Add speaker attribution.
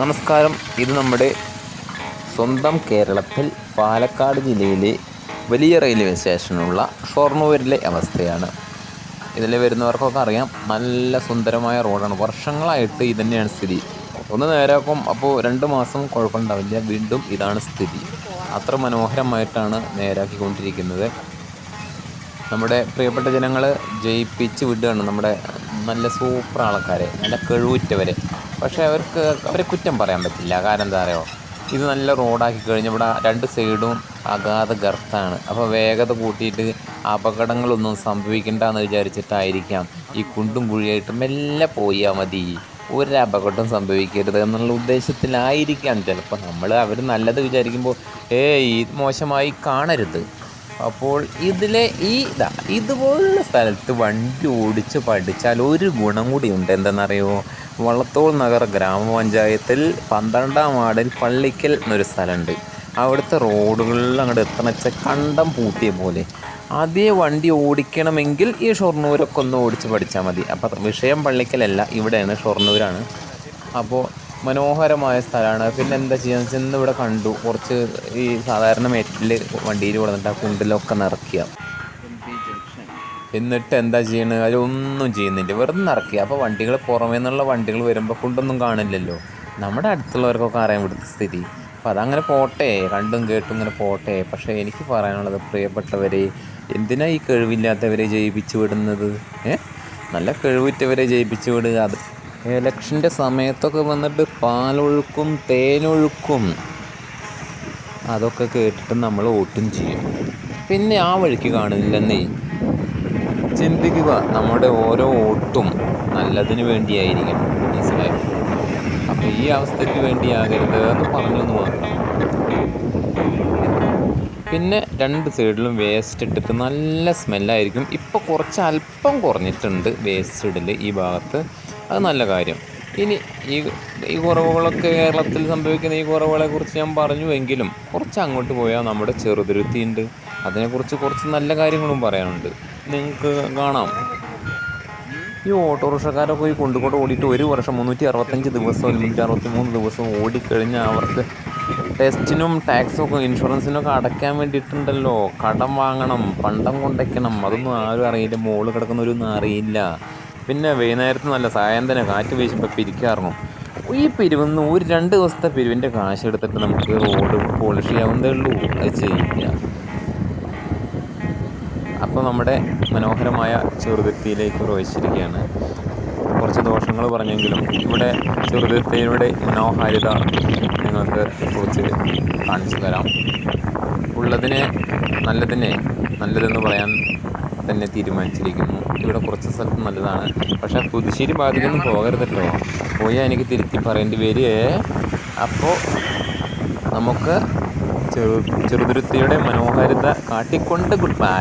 Speaker 1: നമസ്കാരം. ഇത് നമ്മുടെ സ്വന്തം കേരളത്തിൽ പാലക്കാട് ജില്ലയിലെ വലിയ റെയിൽവേ സ്റ്റേഷനുള്ള ഷൊർണൂരിലെ അവസ്ഥയാണ്. ഇതിൽ വരുന്നവർക്കൊക്കെ അറിയാം നല്ല സുന്ദരമായ റോഡാണ്. വർഷങ്ങളായിട്ട് ഇത് തന്നെയാണ് സ്ഥിതി. ഒന്ന് നേരാക്കും അപ്പോൾ രണ്ട് മാസം കുഴപ്പമുണ്ടാവില്ല. വീണ്ടും ഇതാണ് സ്ഥിതി. അത്ര മനോഹരമായിട്ടാണ് നേരാക്കിക്കൊണ്ടിരിക്കുന്നത്. നമ്മുടെ പ്രിയപ്പെട്ട ജനങ്ങൾ ജയിപ്പിച്ച് വിടുകയാണ് നമ്മുടെ നല്ല സൂപ്പർ ആൾക്കാരെ നല്ല കഴിവുറ്റവരെ പക്ഷേ അവർക്ക് അവരെ കുറ്റം പറയാൻ പറ്റില്ല. കാരണം എന്താ പറയുക ഇത് നല്ല റോഡാക്കി കഴിഞ്ഞ് ഇവിടെ രണ്ട് സൈഡും അഗാധ ഗർത്താണ്. അപ്പോൾ വേഗത കൂട്ടിയിട്ട് അപകടങ്ങളൊന്നും സംഭവിക്കണ്ടെന്ന് വിചാരിച്ചിട്ടായിരിക്കാം ഈ കുണ്ടും കുഴിയായിട്ട് മെല്ലെ പോയാൽ മതി. ഒരു അപകടം സംഭവിക്കരുത് എന്നുള്ള ഉദ്ദേശത്തിലായിരിക്കാം ചിലപ്പോൾ. നമ്മൾ അവർ നല്ലത് വിചാരിക്കുമ്പോൾ ഏയ് ഇത് മോശമായി കാണരുത്. അപ്പോൾ ഇതിലെ ഈ ഇതാ ഇതുപോലുള്ള സ്ഥലത്ത് വണ്ടി ഓടിച്ച് പഠിച്ചാൽ ഒരു ഗുണം കൂടി ഉണ്ട്. എന്തെന്നറിയോ വള്ളത്തോൾ നഗർ ഗ്രാമപഞ്ചായത്തിൽ പന്ത്രണ്ടാം വാർഡിൽ പള്ളിക്കൽ എന്നൊരു സ്ഥലമുണ്ട്. അവിടുത്തെ റോഡുകളിൽ അങ്ങോട്ട് എത്തണച്ച കണ്ടം പൂട്ടിയ പോലെ. അതേ വണ്ടി ഓടിക്കണമെങ്കിൽ ഈ ഷൊർണൂരൊക്കെ ഒന്ന് ഓടിച്ച് പഠിച്ചാൽ മതി. അപ്പം വിഷയം പള്ളിക്കലല്ല ഇവിടെയാണ് ഷൊർണൂരാണ്. അപ്പോൾ മനോഹരമായ സ്ഥലമാണ്. പിന്നെ എന്താ ചെയ്യുക ചെന്ന് ഇവിടെ കണ്ടു. കുറച്ച് ഈ സാധാരണ മെറ്റിൽ വണ്ടിയിൽ കൊടുത്തിട്ട് ആ കുണ്ടിലൊക്കെ നിറയ്ക്കുക. എന്നിട്ട് എന്താ ചെയ്യണത് അവരൊന്നും ചെയ്യുന്നില്ല. വെറുതെ നിറക്കി അപ്പോൾ വണ്ടികൾ പുറമേ നിന്നുള്ള വണ്ടികൾ വരുമ്പോൾ കൊണ്ടൊന്നും കാണില്ലല്ലോ നമ്മുടെ അടുത്തുള്ളവർക്കൊക്കെ അറിയാൻ വിടുന്ന സ്ഥിതി. അപ്പോൾ അതങ്ങനെ പോട്ടെ. കണ്ടും കേട്ടും ഇങ്ങനെ പോട്ടെ. പക്ഷേ എനിക്ക് പറയാനുള്ളത് പ്രിയപ്പെട്ടവരെ എന്തിനാ ഈ കഴിവില്ലാത്തവരെ ജയിപ്പിച്ചു വിടുന്നത്? ഏ? നല്ല കഴിവുറ്റവരെ ജയിപ്പിച്ചു വിടുക. അത് ഇലക്ഷന്റെ സമയത്തൊക്കെ വന്നിട്ട് പാലൊഴുക്കും തേനൊഴുക്കും. അതൊക്കെ കേട്ടിട്ട് നമ്മൾ വോട്ടും ചെയ്യും. പിന്നെ ആ വഴിക്ക് കാണില്ലെന്നേ. ചിന്തിക്കുക നമ്മുടെ ഓരോ വോട്ടും നല്ലതിന് വേണ്ടിയായിരിക്കണം മനസ്സിലായോ? അപ്പോൾ ഈ അവസ്ഥയ്ക്ക് വേണ്ടിയാകരുത് എന്ന് പറഞ്ഞു എന്ന് മാത്രം. പിന്നെ രണ്ട് സൈഡിലും വേസ്റ്റ് ഇട്ടിട്ട് നല്ല സ്മെല്ലായിരിക്കും ഇപ്പോൾ കുറച്ച് അല്പം കുറഞ്ഞിട്ടുണ്ട് വേസ്റ്റ് ഇടൽ ഈ ഭാഗത്ത്. അത് നല്ല കാര്യം. ഇനി ഈ ഈ കുറവുകളൊക്കെ കേരളത്തിൽ സംഭവിക്കുന്ന ഈ കുറവുകളെ കുറിച്ച് ഞാൻ പറഞ്ഞു എങ്കിലും കുറച്ച് അങ്ങോട്ട് പോയാൽ നമ്മുടെ ചെറുതുരുത്തി ഉണ്ട് അതിനെക്കുറിച്ച് കുറച്ച് നല്ല കാര്യങ്ങളും പറയാനുണ്ട്. നിങ്ങൾക്ക് കാണാം. ഈ ഓട്ടോറിക്ഷക്കാരൊക്കെ ഈ കൊണ്ടുകൊണ്ട് ഓടിയിട്ട് ഒരു വർഷം മുന്നൂറ്റി അറുപത്തഞ്ച് ദിവസം മുന്നൂറ്റി അറുപത്തി മൂന്ന് ദിവസം ഓടിക്കഴിഞ്ഞാൽ അവർക്ക് ടെസ്റ്റിനും ടാക്സും ഒക്കെ ഇൻഷുറൻസിനൊക്കെ അടയ്ക്കാൻ വേണ്ടിയിട്ടുണ്ടല്ലോ. കടം വാങ്ങണം പണ്ടം കൊണ്ടയ്ക്കണം. അതൊന്നും ആരും അറിയില്ല. മോൾ കിടക്കുന്നവരൊന്നും അറിയില്ല. പിന്നെ വൈകുന്നേരത്ത് നല്ല സായന്തന കാറ്റ് വീശുമ്പോൾ പിരിക്കാറുണ്ട് ഈ പിരിവെന്ന് ഒരു രണ്ട് ദിവസത്തെ പിരിവിന്റെ കാശ് എടുത്തിട്ട് നമുക്ക് റോഡ് പോളിഷ് ചെയ്യാവുന്നതേ ഉള്ളൂ. അത് ചെയ്യില്ല അപ്പോൾ നമ്മുടെ മനോഹരമായ ചെറുതുരുത്തിയിലേക്ക് പ്രവേശിച്ചിരിക്കുകയാണ്. കുറച്ച് ദോഷങ്ങൾ പറഞ്ഞെങ്കിലും ഇവിടെ ചെറുതുരുത്തിയുടെ മനോഹാരിത നിങ്ങൾക്ക് കുറിച്ച് കാണിച്ചു തരാം. ഉള്ളതിനെ നല്ലതിനെ നല്ലതെന്ന് പറയാൻ തന്നെ തീരുമാനിച്ചിരിക്കുന്നു. ഇവിടെ കുറച്ച് സ്ഥലത്ത് നല്ലതാണ്. പക്ഷേ പുതുശ്ശേരി ഭാഗത്തേക്കൊന്നും പോകരുത് കേട്ടോ പോയാൽ എനിക്ക് തിരുത്തി പറയേണ്ടി വരികേ അപ്പോൾ നമുക്ക് ചെറു ചെറുതുരുത്തിയുടെ മനോഹാരിത കാട്ടിക്കൊണ്ട് ഗുഡ് ബൈ